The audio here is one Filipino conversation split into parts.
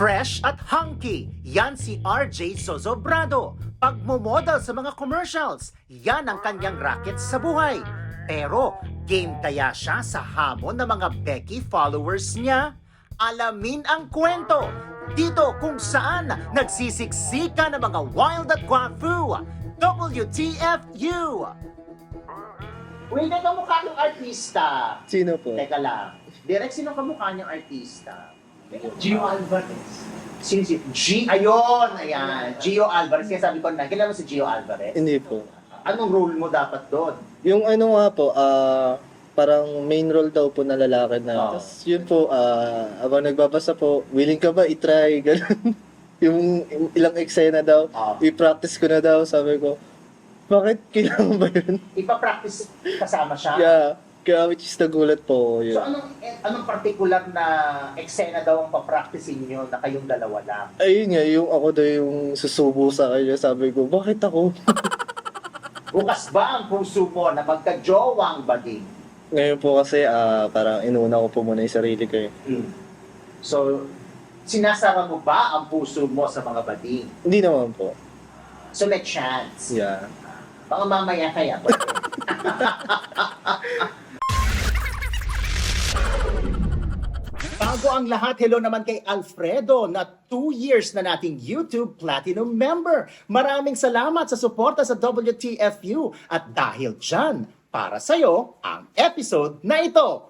Fresh at hunky, yan si RJ Sozobrado. Pagmumodel sa mga commercials, yan ang kanyang racket sa buhay. Pero, game kaya siya sa hamon ng mga Becky followers niya? Alamin ang kwento dito kung saan nagsisiksika ng mga wild at guafu. WTFU! Uy, teka mukha ng artista. Sino po? Teka lang. Direk, sino kamukha niyang artista? Gio Alvarez. Sino si G? Ayun, ayan. Gio Alvarez. Kaya sabi ko na, kilala mo si Gio Alvarez? Hindi po. Anong role mo dapat doon? Yung ano nga po, ah, parang main role daw po na lalaki na. Oo. Tapos yun po, ah, habang nagbabasa po, willing ka ba i-try? Ganun. yung ilang eksena daw, Oo. i-practice ko na daw, sabi ko, bakit kailangan ba yun? Ipapractice kasama siya? Yeah, kaya which is nagulat po So yun. anong anong particular na eksena daw ang papracticein niyo na kayong dalawa lang? Ayun nga, yung ako daw yung susubo sa kanya, sabi ko, bakit ako? Bukas ba ang puso mo na magka-jowang bading? Ngayon po kasi, ah, parang inuna ko po muna yung sarili ko eh. So, sinasara mo ba ang puso mo sa mga bading? Hindi naman po. So, may chance. Yeah. Baka mamaya kaya. Bago ang lahat, hello naman kay Alfredo na 2 years na nating YouTube Platinum member. Maraming salamat sa suporta sa WTFU at dahil dyan, para sa'yo ang episode na ito.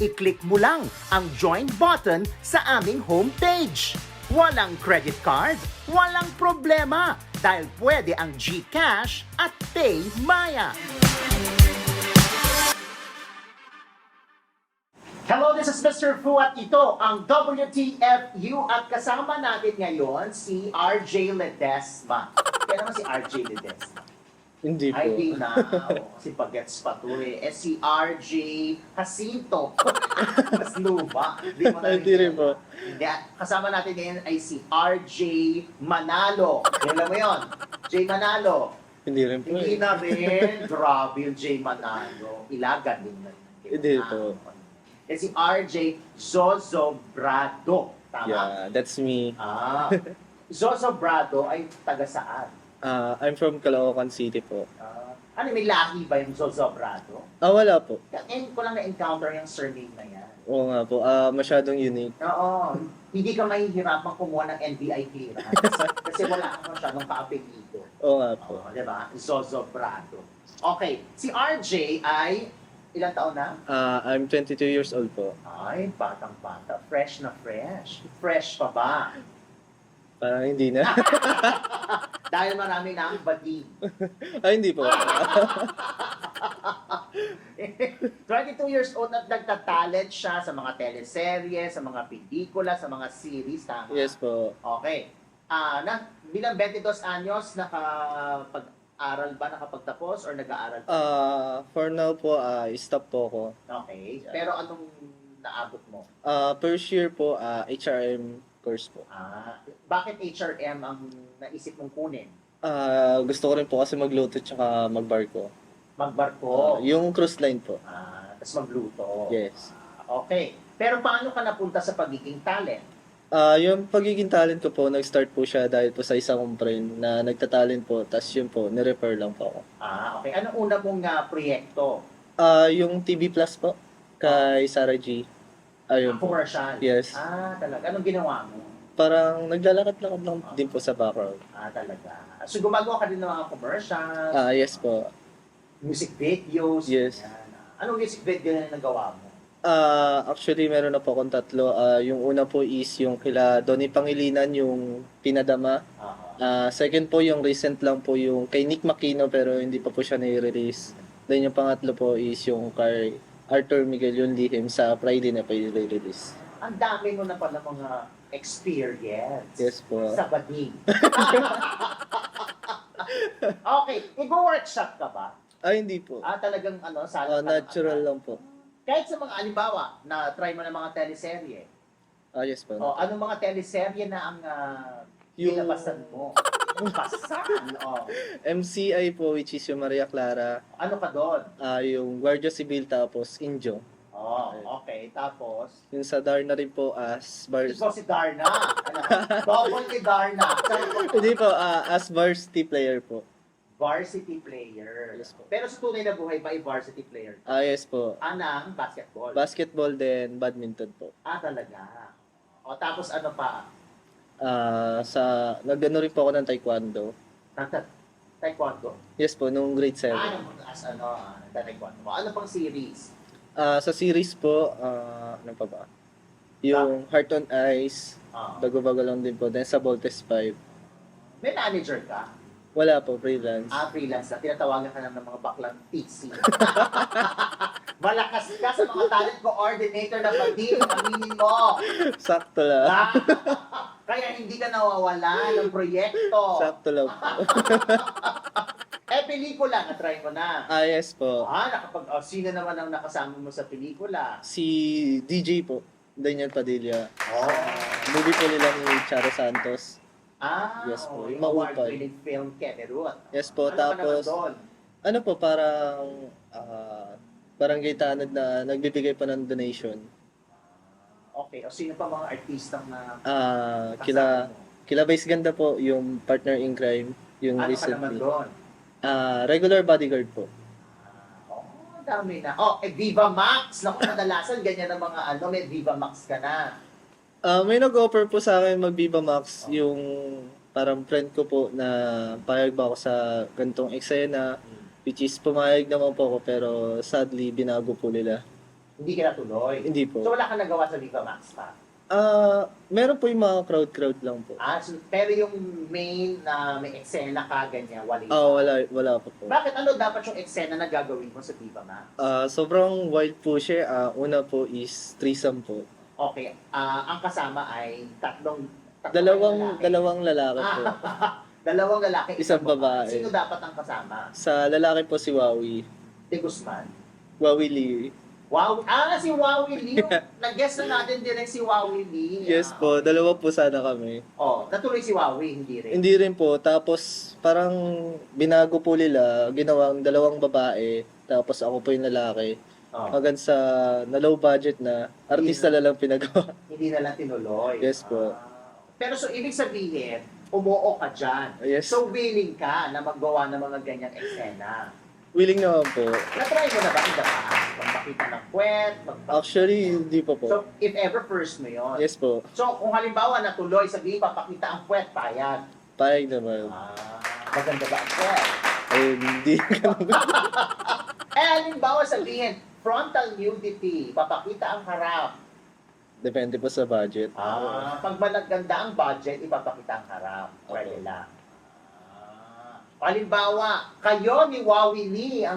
I-click mo lang ang join button sa aming homepage. Walang credit card, walang problema dahil pwede ang GCash at PayMaya. Hello, this is Mr. Fu at ito ang WTFU at kasama natin ngayon si RJ Ledesma. Kaya naman si RJ Ledesma. Hindi po. Ay, di na. Oo, Kasi pag-gets pa to eh. Eh, si RJ Jacinto. Mas luma. Di mo na Hindi rin po. Hindi. Kasama natin ngayon ay si RJ Manalo. Alam mo yun? J Manalo. Hindi rin po. Hindi eh. na rin. Grabe yung J Manalo. Ilagan din na. Hindi po. Eh, si RJ Zozobrado. Tama? Yeah, that's me. Ah. Zozobrado ay taga saan? Ah, I'm from Caloocan City po. Ah, ano, may lahi ba yung Zozobrado? Ah, wala po. Ngayon ko lang na-encounter yung surname na yan. Oo nga po. Ah, masyadong unique. Oo. Hindi ka mahihirapan kumuha ng NBI clearance. kasi wala kang masyadong kaapelido. Oo nga po. Oo, di ba? Zozo Prado. Okay. Si RJ ay ilang taon na? Ah, I'm 22 years old po. Ay, batang-bata. Fresh na fresh. Fresh pa ba? Parang hindi na. Dahil marami na ang bading. ah, hindi po. 22 years old at nagtatalent siya sa mga teleserye, sa mga pelikula, sa mga series. Tama? yes po. Okay. Ah, na bilang 22 anyos nakapag-aral ba nakapagtapos or nag-aaral pa? Ah, for now po, ah, stop po ako. okay. Pero anong naabot mo? Ah, first year po, ah, HRM course po. Ah, bakit HRM ang naisip mong kunin? Ah, gusto ko rin po kasi magluto tsaka magbarko. Magbarko. Ah, yung cruise line po. Ah, tapos magluto. Yes. Ah, okay. Pero paano ka napunta sa pagiging talent? Ah, yung pagiging talent ko po, nag-start po siya dahil po sa isang kong friend na nagtatalent po, tas yun po, nirefer lang po ako. Ah, okay. Anong una mong ah, proyekto? Ah, yung TV Plus po, kay Sarah G. Ayun po. Commercial? Yes. Ah, talaga. Anong ginawa mo? Parang naglalakad-lakad lang din po sa background. Ah, talaga. So, gumagawa ka din ng mga commercial, Ah, yes po. music videos. Yes. Yan. Anong music video na nagawa mo? Ah, actually meron na po akong tatlo. Ah, yung una po is yung kila Donnie Pangilinan, yung Pinadama. Ah, Ah, second po yung recent lang po yung kay Nick Makino pero hindi pa po siya nai-release. Then yung pangatlo po is yung kay Arthur Miguel yung lihim sa Friday na pa i-release. ang dami mo na pala mga experience. Yes po. Sa bading. okay, i-workshop ka ba? Ah, hindi po. Ah, talagang ano, sa Ah, natural lang po. Kahit sa mga alimbawa, na try mo ng mga teleserye. Ah, yes po. O, anong mga teleserye na ang uh, Yung- nilabasan mo? Pasan. O, MCI po which is yung Maria Clara, ano ka doon? ah yung Guardia Civil tapos Injo. Oh, okay. Tapos, Yung sa Darna rin po as Bars... ikaw si Darna. Ano? Double ni Darna. hindi po, ah, as varsity player po. Varsity player. Yes po. Pero sa tunay na buhay ba, ay varsity player? Ah, yes po. Anang basketball. Basketball then badminton po. ah, talaga. O, tapos ano pa? Ah, sa nagano rin po ako ng taekwondo. Tata- Taekwondo. Yes po, nung grade 7. Ah, ano, as ano, ah, nagta-taekwondo. O, Ano pang series? Ah, sa series po, ah, ano pa ba? Yung Heart on Ice, Ah. bago-bago lang din po. Then sa Voltes 5. May manager ka? Wala po, freelance. Ah, freelance na. Tinatawagan ka lang ng mga baklang PC. Malakas ka sa mga talent coordinator na pati. Aminin mo. Sakto lang. Ah, kaya hindi ka nawawala ng proyekto. Sakto lang po. Eh, pelikula, na-try mo na. ah, yes po. Ah, nakapag, oh, sino naman ang nakasama mo sa pelikula? Si DJ po, Daniel Padilla. Oh. Movie po nila ni Charo Santos. Ah, Yes po, oh, yung mahupay. award-winning film, Keterut. Yes po, ano tapos ano po, parang ah, barangay tanod na nagbibigay pa ng donation. Okay, o sino pa mga artistang na Ah, kasama kila mo? kila Vice Ganda po, yung partner in crime, yung Ano ka naman recently. doon? Ah, regular bodyguard po. Oh, dami na. Oh, eh, Viva Max. Naku, kadalasan ganyan ang mga ano, may Viva Max ka na. Ah, may nag-offer po sa akin mag Viva Max yung parang friend ko po na payag ba ako sa gantong eksena which is pumayag naman po ako pero sadly binago po nila. Hindi ka natuloy. Hindi So, po. wala ka nagawa sa Viva Max pa? Ah, meron po yung mga crowd-crowd lang po. Ah, so, pero yung main na may eksena ka, ganyan, wala. Ah, wala wala po po. Bakit ano dapat yung eksena na gagawin mo sa Viva Max? Ah, sobrang wild po siya. Ah, una po is threesome po. Okay, ah ang kasama ay tatlong, tatlong Dalawang lalaki. dalawang lalaki po. Dalawang lalaki, Isang babae. Sino dapat ang kasama? Sa lalaki po si Wawi. De Guzman? Wawi Lee. Wow, ah, si Wowie Lee. Nag-guess na natin din si Wowie Lee. Yes Ah, po, dalawa po sana kami. Oh, natuloy si Wowie, hindi rin. Hindi rin po. Tapos parang binago po nila, ginawang dalawang babae. Tapos ako po yung lalaki. Oh, Hanggang sa na low budget na, artista na lang pinagawa. hindi na lang tinuloy. Yes po. Ah, pero so, ibig sabihin, umuo ka dyan. Yes. So, willing ka na maggawa ng mga ganyang eksena. Willing naman po. Na-try mo na ba in the past? Magpakita ng kwet? Magpa- Actually, hindi pa po. so, if ever first mo yun. Yes po. So, kung halimbawa natuloy, sabihin, papakita ang kwet, payag. Payag naman. Ah, maganda ba ang kwet? Eh, hindi. Eh, halimbawa sabihin, frontal nudity, papakita ang harap. Depende po sa budget. Ah, pag malaganda ang budget, ipapakita ang harap. Pwede Okay. lang. Halimbawa, kayo ni Wawi Lee ang,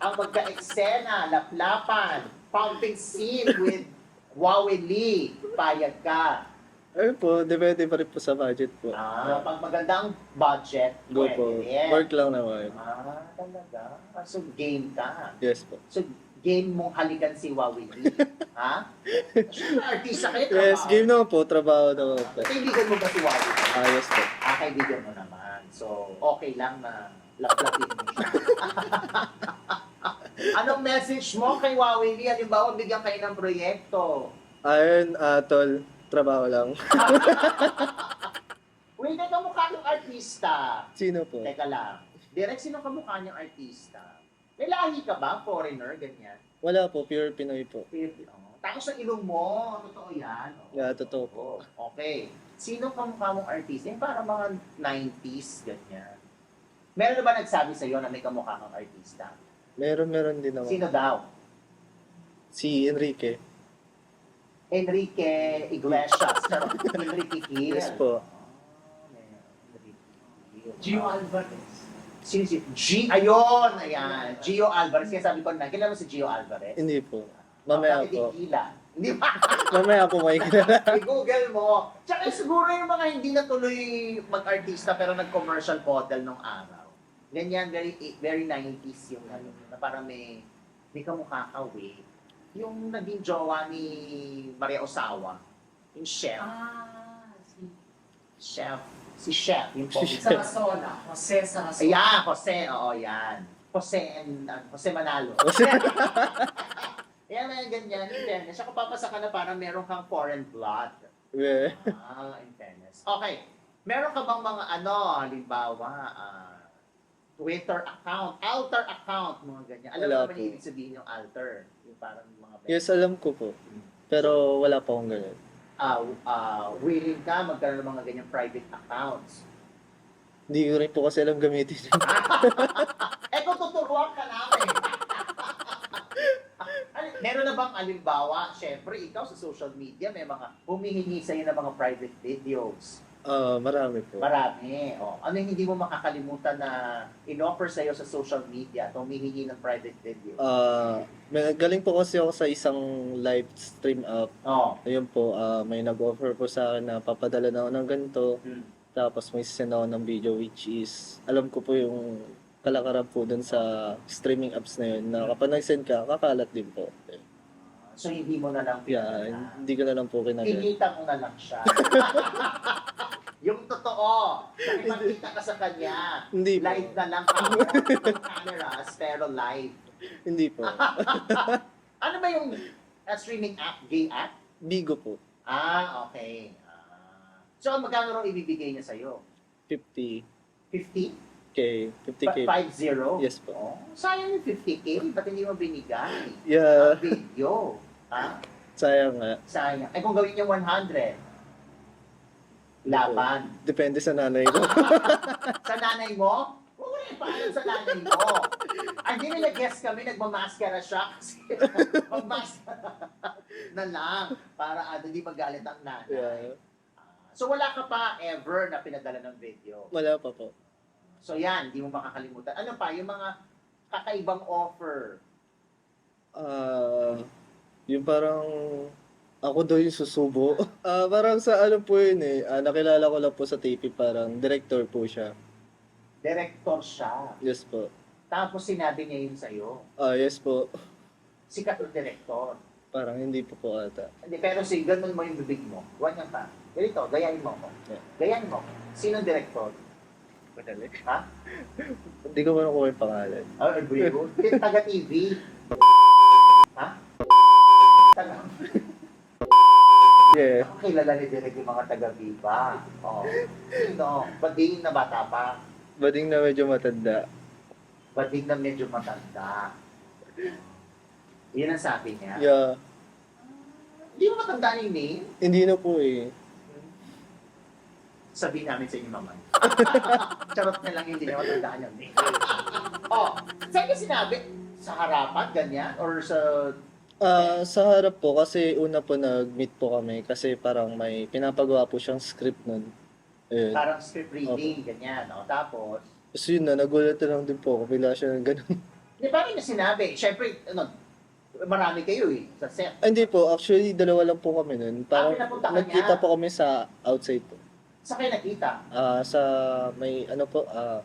ang magka-eksena, laplapan, pumping scene with Wawi Lee, payag ka. Ayun po, depende pa rin po sa budget po. Ah, pag maganda ang budget, Go pwede po. rin. Work lang naman. Ah, talaga. Ah, So, game ka. Yes po. So, game mong halikan si Wawi Lee. ha? Siyempre, artista kayo. Yes, trabaho. game naman po. Trabaho naman po. Kaibigan mo ba si Wawi Lee? Ah, yes po. Kaibigan mo naman. So, okay lang na laplapin mo siya. Anong message mo kay Wawi Lee? Halimbawa, bigyan kayo ng proyekto. Ayun, ah, tol. Trabaho lang. Wait, teka mukha ng artista. Sino po? Teka lang. Direk, sino kamukha niyang artista? May lahi ka ba? Foreigner, ganyan? Wala po, pure Pinoy po. Filipino. Tapos sa ilong mo, totoo yan? Oo. Yeah, totoo po. Okay. Sino kamukha mong artista? Yung parang mga 90s, ganyan. Meron na ba nagsabi sa'yo na may kamukha kang artista? Meron, meron din ako. Sino daw? Si Enrique. Enrique Iglesias. Enrique Kiel. Yes po. Ah. Gio Alvarez. Sino si G? Ayun! Ayan. Gio Alvarez. Kaya sabi ko na, kilala mo si Gio Alvarez? Hindi po. Mamaya Bakit po. kila? Hindi ba? Mamaya po may. I-google mo. Tsaka siguro yung mga hindi natuloy mag-artista pero nag-commercial model nung araw. Ganyan, very very 90s yung ano, na parang may, may kamukha ka, we. Yung naging jowa ni Maria Osawa. Yung chef. Ah, si Chef. Si chef. Yung po. Si Sarasola. Jose Sarasola. Ayan, Jose. Oo, yan. Jose and, uh, Jose Manalo. Kasi, Ayan, may ganyan. In fairness, ako papasa ka na parang meron kang foreign blood. we, Ah, in fairness. Okay. Meron ka bang mga ano, halimbawa, ah, Twitter account, alter account, mga ganyan. Alam mo Wala naman po. yung ibig sabihin yung alter. Yung parang mga... yes, alam ko po. Pero wala pa akong ganun. Ah, ah, willing ka magkaroon ng mga ganyang private accounts. Hindi ko rin po kasi alam gamitin. eh kung tuturuan ka namin. Meron na bang alimbawa, syempre ikaw sa social media, may mga humihingi sa'yo ng mga private videos. Ah, marami po. Marami. O, ano yung hindi mo makakalimutan na in-offer sa'yo sa social media at humihingi ng private video? Ah, may galing po kasi ako sa isang live stream app. oh. Ayun po, ah, may nag-offer po sa akin na papadala na ako ng ganito. Hmm. Tapos may send ako ng video which is, alam ko po yung kalakaran po dun sa streaming apps na yun na kapag nag-send ka, kakalat din po. So, hindi mo na lang Yeah, hindi ko na lang po kinagay. Kinita mo na lang siya. yung totoo, nakipagkita ka sa kanya. Hindi po. Live na lang ng cameras, pero live. Hindi po. Ano ba yung uh, streaming app? Gay app? Bigo po. Ah, okay. Ah. so, magkano raw ibibigay niya sa'yo? 50K. 50? 50K. 5-0? Yes po. Oh, sayang yung 50k, ba't hindi mo binigay? Yeah, Ang video. Ha? sayang nga. Sayang. Eh kung gawin niya 100, laban. Depende sa nanay ko. Sa nanay mo? Oo, eh, paano sa nanay mo? Ay, hindi nila guess kami, nagmamaskara siya kasi magmaskara na lang para ano, hindi magalit ang nanay. yeah. Ah, So wala ka pa ever na pinadala ng video. Wala pa po. So yan, hindi mo makakalimutan. Ano pa, yung mga kakaibang offer. Ah, yung parang ako daw yung susubo. Ah, parang sa ano po yun eh. Ah, nakilala ko lang po sa TV parang director po siya. Director siya. Yes po. Tapos sinabi niya yun sa'yo. Ah, yes po. Sikat na director. Parang hindi po po ata. Hindi, pero si ganun mo yung bibig mo. Ganyan ka. Ganito, gayahin mo ko. Yeah. Gayahin mo. Sino ang director? Madali. Ha? Hindi ko man ko yung pangalan. Oh, Albrigo? Taga TV. ha? Taga... Yeah. Ako kilala ni Direk yung mga taga-Viva. Oh. Sino? Bading na bata pa. Bading na medyo matanda. Bading na medyo matanda. Yun ang sabi niya. Yeah. Hindi mo matandaan yung name? Hindi na po eh. Sabihin namin sa inyo naman. Charot na lang hindi na matandaan name. oh, saan niya sinabi? Sa harapan, ganyan? Or sa... Ah, sa harap po kasi una po nag-meet po kami kasi parang may pinapagawa po siyang script nun. Ayun. Parang script reading, ganyan. No? Tapos, Tapos yun na, nagulat na lang din po ako. Bigla siya ng ganun. di ba rin niya sinabi? Siyempre, ano, marami kayo eh, sa set. Ah, Hindi po, actually dalawa lang po kami nun. Parang Ah, pinapunta ka nagkita niya? po kami sa outside po. Sa kayo nakita? Ah, sa may ano po, ah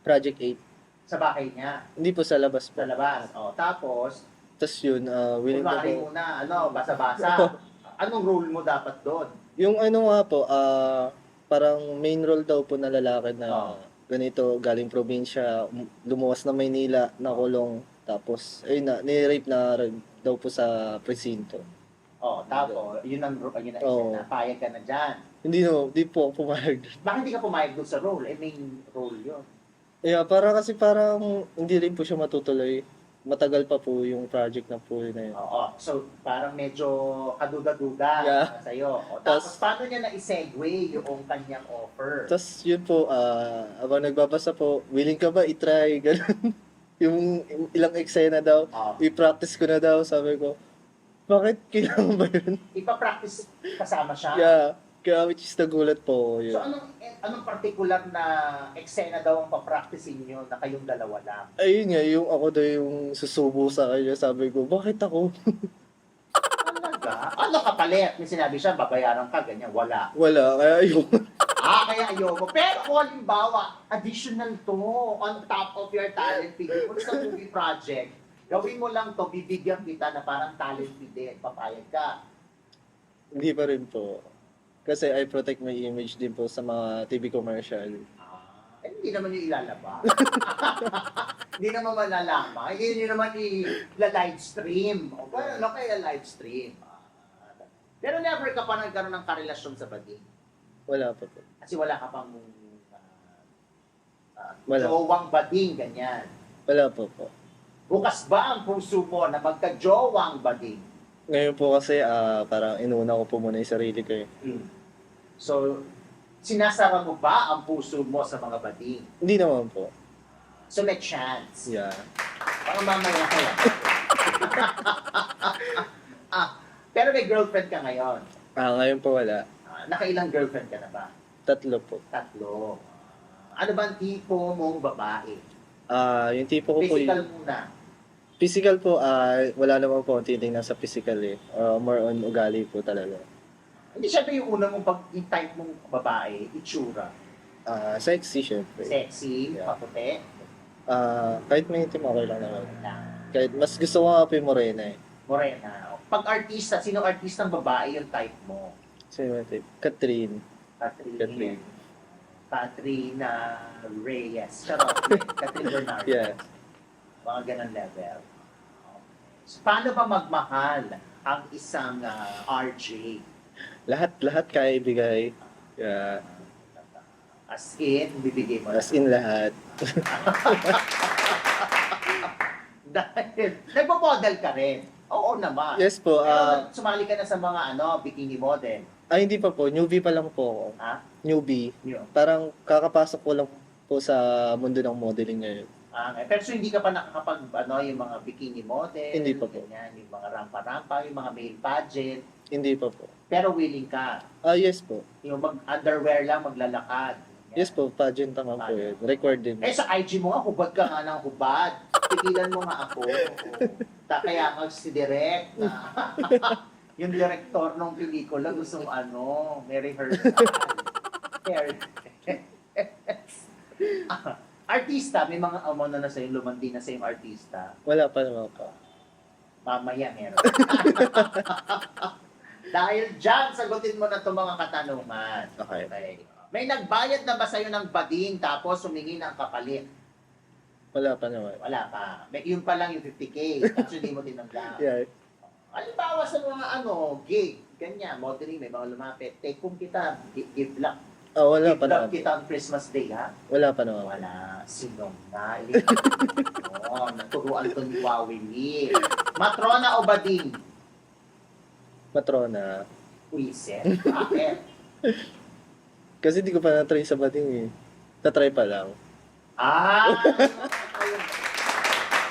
Project 8. Sa bahay niya, Hindi po sa labas po. sa labas. O, tapos, Tapos yun, ah willing na kunwari po. muna, ano, basa-basa. Anong role mo dapat doon? Yung ano nga po, ah parang main role daw po na lalaki na Oo. ganito, galing probinsya, um, lumuwas na Maynila, nakulong. Tapos, ayun na, ni-rape na rin daw po sa presinto. O, tapos, yun ang, yun ang Oo. eksena. Payag ka na dyan. Hindi no, di po ako pumayag. Bakit hindi ka pumayag doon sa role? Eh, main role yun. Yeah, para kasi parang hindi rin po siya matutuloy. Matagal pa po yung project na po na yun. Oo. So, parang medyo kaduda-duda Yeah. sa sa'yo. O, tapos, Tas- paano niya na-segue yung kanyang offer? Tapos yun po, ah habang nagbabasa po, willing ka ba i-try? Ganun. yung ilang eksena daw, Oo. i-practice ko na daw, sabi ko. Bakit kailangan ba yun? Ipapractice kasama siya? Yeah, kaya which is nagulat po ako yun. So, anong eh, anong particular na eksena daw ang papracticein nyo na kayong dalawa lang? Ayun nga, yung ako daw yung susubo sa kanya, sabi ko, bakit ako? Talaga? Ano kapalit? May sinabi siya, babayaran ka, ganyan. Wala. Wala, kaya ayun. Ah, kaya ayoko. Pero kung halimbawa, additional to on top of your talent fee. Kung sa movie project, gawin mo lang to, bibigyan kita na parang talent fee din. Papayag ka. Hindi pa rin po. Kasi I protect my image din po sa mga TV commercial. Ah, eh, hindi naman yung ilalaba. hindi naman malalaman. Hindi nyo naman i-live stream. O kaya ano kaya live stream? Ah, pero never ka pa nagkaroon ng karelasyon sa bading. Wala pa po. Kasi wala ka pang ah, ah, Wala. jowang bading, ganyan. Wala po po. Bukas ba ang puso mo na magka-jowang bading? Ngayon po kasi ah, parang inuna ko po muna yung sarili ko eh. So, sinasara mo ba ang puso mo sa mga bading? Hindi naman po. So, may chance. Yeah. Parang mamaya ka lang. ah, pero may girlfriend ka ngayon. Ah, ngayon po wala. Ah, nakailang girlfriend ka na ba? Tatlo po. Tatlo. Ah, ano ba ang tipo mong babae? Ah, yung tipo ko po Physical muna. Physical po, ah, wala naman po titingnan sa physical eh. Ah, more on ugali po talaga. Hindi syempre yung una mong pag yung type mong babae, itsura. Ah, sexy syempre. Sexy, Yeah. paputi. Ah, kahit may itim okay lang naman. na Kahit mas gusto ko nga po yung morena eh. Morena. Pag artista, sino artistang babae yung type mo? Sino yung type? Catherine. Catherine. Catherine. Katrina Reyes. Charot. Catherine Bernardo. Yeah. Mga ganang level. So, paano ba magmahal ang isang ah, RJ? Lahat, lahat kaya ibigay. Yeah. As in, bibigay mo As in lahat. Dahil, nagpo-model ka rin. Oo naman. Yes po. Pero ah sumali ka na sa mga ano, bikini model. ay, hindi pa po. Newbie pa lang po ako. Ha? Newbie. Yun. Parang kakapasok ko lang po sa mundo ng modeling ngayon. Ah, pero so hindi ka pa nakakapag ano, yung mga bikini model, Hindi pa po. ganyan, yung mga rampa-rampa, yung mga male pageant, Hindi pa po. pero willing ka. Ah, yes po. Yung mag-underwear lang, maglalakad. ganyan. Yes po, pageant naman po yun. Record din. Eh sa IG mo nga, hubad ka nga ng hubad. Tigilan mo nga ako. Ta kaya nga si Direk na yung director ng pelikula gusto ano, may rehearsal. Fair. Artista, may mga amo na na sa'yo, lumandi na sa'yo artista. Wala pa naman po. Mamaya meron. Dahil dyan, sagutin mo na itong mga katanungan. Okay. Okay. May nagbayad na ba sa'yo ng bading tapos humingi ng kapalit? Wala pa naman. Wala pa. May, yun pa lang yung 50k. Tapos hindi mo tinanggap. Yeah. Halimbawa sa mga ano, gig, ganyan, modeling, may mga lumapit. Take home kita, gi- give luck. Ah, wala pa luck naman. kita on Christmas Day, ha? Wala pa naman. Wala. Sinong na? Oo, naturuan to ni Wawili. Matrona o bading? Matrona. Wiset. Bakit? Kasi di ko pa na-try sa bading eh. Na-try pa lang. Ah!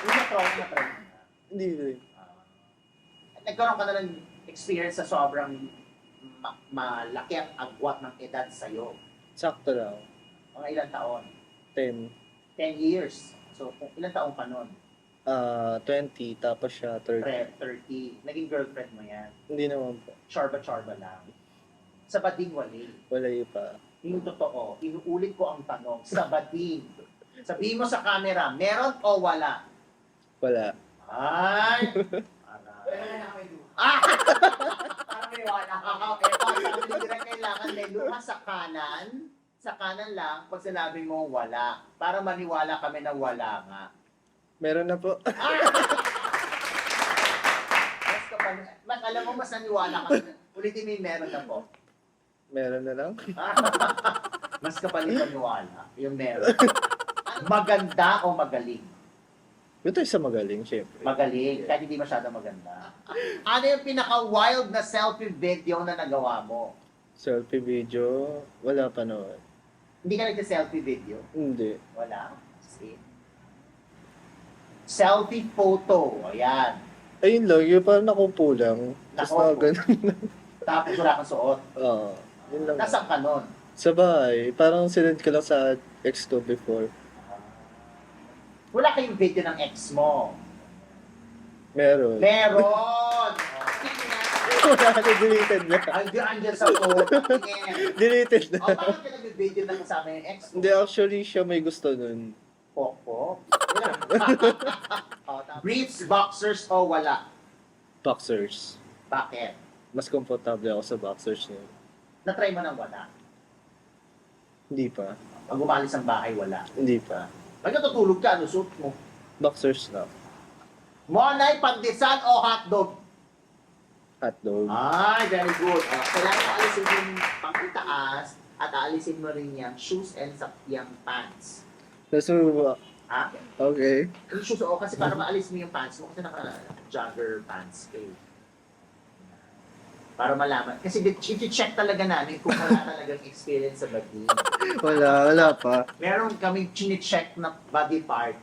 Yung matrona, matrona. Hindi rin. Ah, nagkaroon ka na ng experience sa sobrang ma- malaki ang agwat ng edad sa'yo. Sakto lang. Mga ilang taon? 10. 10 years. So, kung ilang taon ka nun? Ah, 20. Tapos siya 30. Pre- 30. Naging girlfriend mo yan. Hindi naman po. Chorba-chorba lang. Sa bading wali. Wala yun pa. Yung totoo, inuulit ko ang tanong, sa bading. Sabihin mo sa camera, meron o wala? Wala. Ay! Wala na kami doon. Ah! Wala ka. Ito, sabi ni Direk, kailangan may luha sa kanan. Sa kanan lang, pag sinabi mo wala. Para maniwala kami na wala nga. Meron na po. Mas, kapag, mas alam mo, mas naniwala kami. na- Ulitin mo yung meron na po. Meron na lang. mas kapal yung paniwala, yung meron. Maganda o magaling? Doon tayo sa magaling, syempre. Magaling, kahit hindi masyado maganda. Ano yung pinaka-wild na selfie video na nagawa mo? Selfie video, wala pa naman. Hindi ka nagsa-selfie video? Hindi. Wala. See? Selfie photo. Ayan. Ayun lang, yung parang nakupo lang. Tapos Nakupo. na ganun. Tapos wala kang suot. Oo. yun lang. Nasaan ka nun? Sa bahay, parang sinend ko lang sa ex ko before. Wala kayong video ng ex mo. Meron. Meron! Wala na, deleted na. Andiyan, andiyan sa phone. Tingin. Deleted na. O, bakit ka nag-video na kasama yung ex mo? Hindi, actually, siya may gusto nun. Pokpok? o, Briefs, boxers o wala? Boxers. Bakit? Mas komportable ako sa boxers niya. Na-try mo ng wala? Hindi pa. Pag umalis ang bahay, wala. Hindi pa. Pag natutulog ka, ano suit mo? Boxers na. Monay, pandesal o hotdog? Hotdog. Ay, very good. Uh, kailangan mo alisin yung pangitaas at aalisin mo rin yung shoes and sa yung pants. Nasuwa. Ha? Okay. Yung shoes, oo, kasi para maalis mo yung pants mo kasi naka-jogger pants kayo. Para malaman. Kasi i-check talaga namin kung wala talagang experience sa body. Wala, wala pa. Meron kaming chine-check na body part.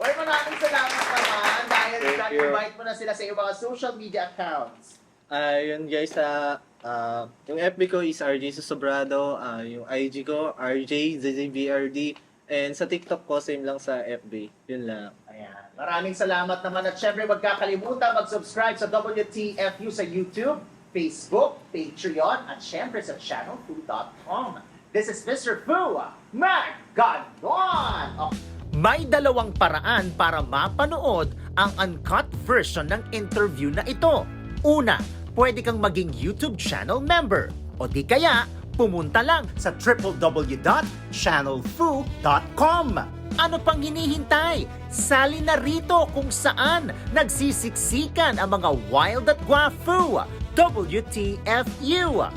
Oy, maraming salamat naman dahil Thank na-invite mo na sila sa iyong mga social media accounts. Ayun guys, sa ah, yung FB ko is RJ Sobrado, ah, yung IG ko RJ ZZBRD, and sa TikTok ko same lang sa FB. Yun lang. Ayan. Maraming salamat naman at syempre wag kakalimutan mag-subscribe sa WTFU sa YouTube, Facebook, Patreon at syempre sa channel2.com. This is Mr. Fu Maganon! May dalawang paraan para mapanood ang uncut version ng interview na ito. Una, pwede kang maging YouTube channel member. O di kaya, pumunta lang sa www.channelfu.com. Ano pang hinihintay? Sali na rito kung saan nagsisiksikan ang mga wild at guafu. WTFU.